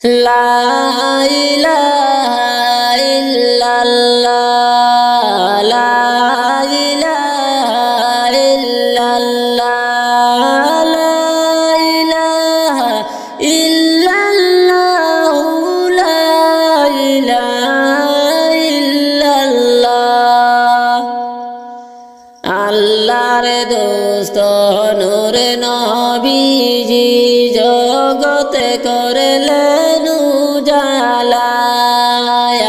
লা ইলাহা ইল্লাল্লাহ। লা ইলাহা ইল্লাল্লাহ লা ইলাহা ইল্লাল্লাহ লা ইলাহা ইল্লাল্লাহ আল্লাহর দোস্ত, নূর নবীজি, জগতে করলেন উজালা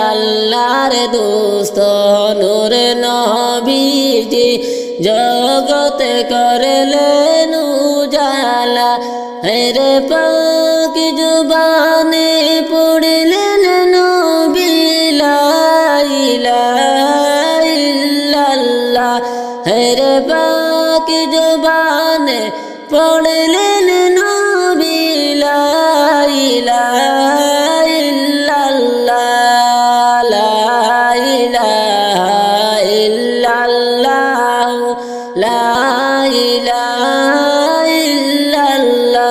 আল্লাহর দোস্ত নূর নবীজি। জগতে করলেন উজালা। রে পাক জুবানে পড়লেন নবিলা ইলাহা পাক জবানে পড়লেন লা ইলাহা ইল্লাল্লাহ।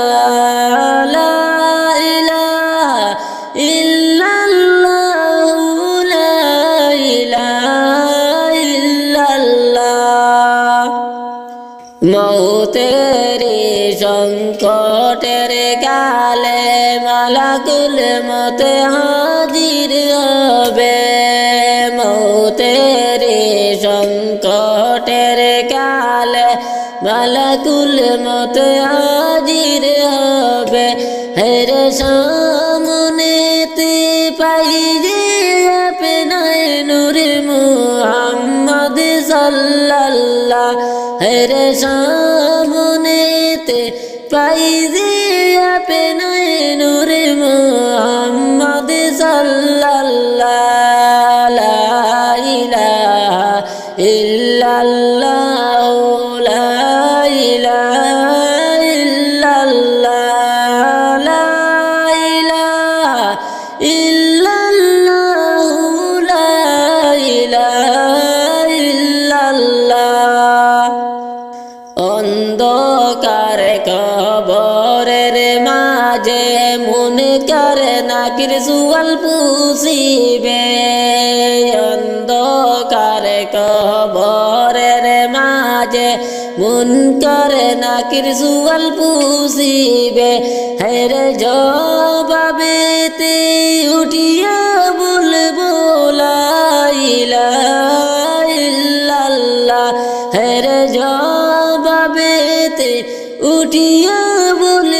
লা ইলাহা ইল্লাল্লাহ লা ইলাহা ইল্লাল্লাহ মৌতের সংকটের কালে মালাকুল মতে হাজির হবে। মৌতের সংকটের কালে মালাকুল মতে হাজির হবে। হেরে সামনেতে পাই যে আপনায় নূর মুহাম্মদ সাল্লাল্লাহ। হেরে সামনেতে পাই যে আপনায় নূর মুহাম্মদ সাল্লাল্লাহ। করে নাকির সুয়াল পুষিবে, অন্ধকার কবরের মাঝে মন করে নাকির সুয়াল পুষিবে। হেরে জবাবেতে উঠিয়া বলব, লা ইলাহা ইল্লাল্লাহ। হেরে জবাবেতে উঠিয়া বলব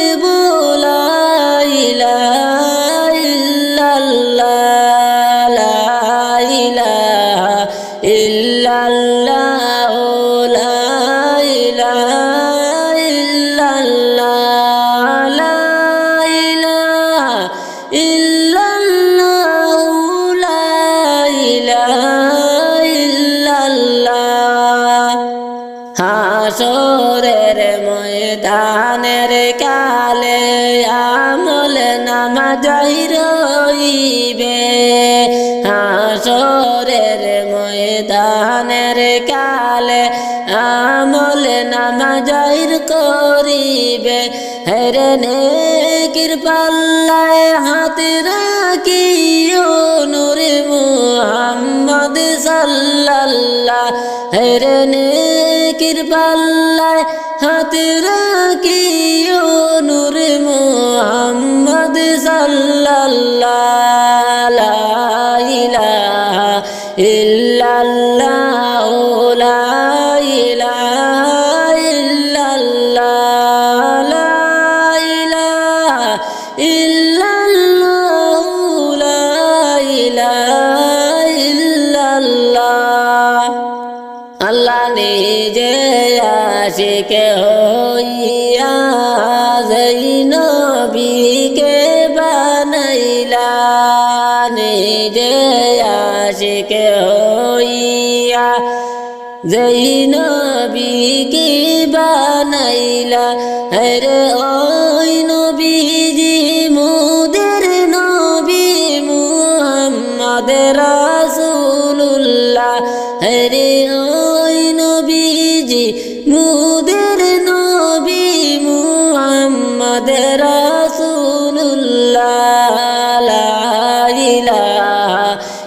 হাসরের ময়দানের কালে আমল নামা যাই রইবে। হাসরের ময়দানের কালে আমল নামা যাইর করিবে। হেরে নেকির পাল্লায় হাত রাখিও নূর মুহাম্মদ সাল্লাল্লাহ। হেরে নেকির পাল্লায় হাত ও নূর মোহাম্মদ সাল্লাল্লাহ ইল্লাল্লাহ আশিকে হইয়া যেই নবীকে বানাইলা নিজে আশিকে হইয়া যেই নবীকে বানাইলা হরে ওই নবীজি, মুদের নবী মুহাম্মদ রাসূলুল্লাহ। হরে ওই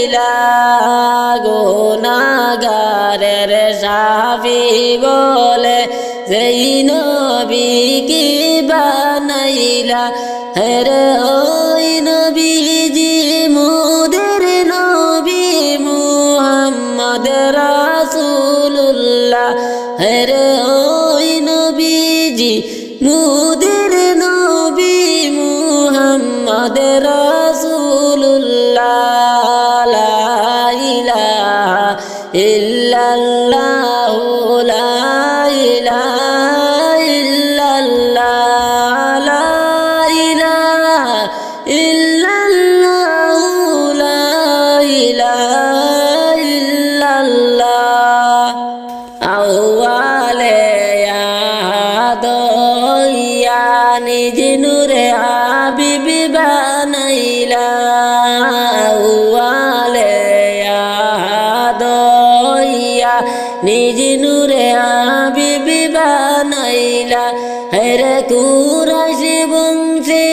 বানাইলা গুনাগারের সাফি বলে, যেই নবীকে বানাইলা? হেরে ওই নবীজি মুদের নবী মুহাম্মদ রাসূলুল্লাহ। হেরে ওই নবীজি মুদের নবী মুহাম্মদ রাসূলুল্লাহ দইয়া নিজ নূরে হাবিবি বানাইলা আউয়ালে দইয়া নিজ নূরে হাবিবি বানাইলা। হেরে কুরাশি বংশে,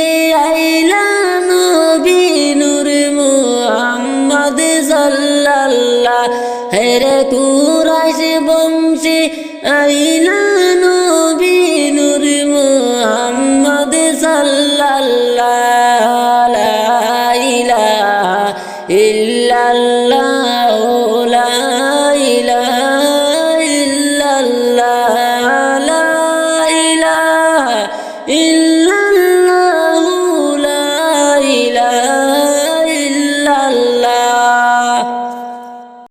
আইলা নবী নূর মুহাম্মদ সাল্লাল্লাহ। হেরে কুরাশি বংশে, আইলা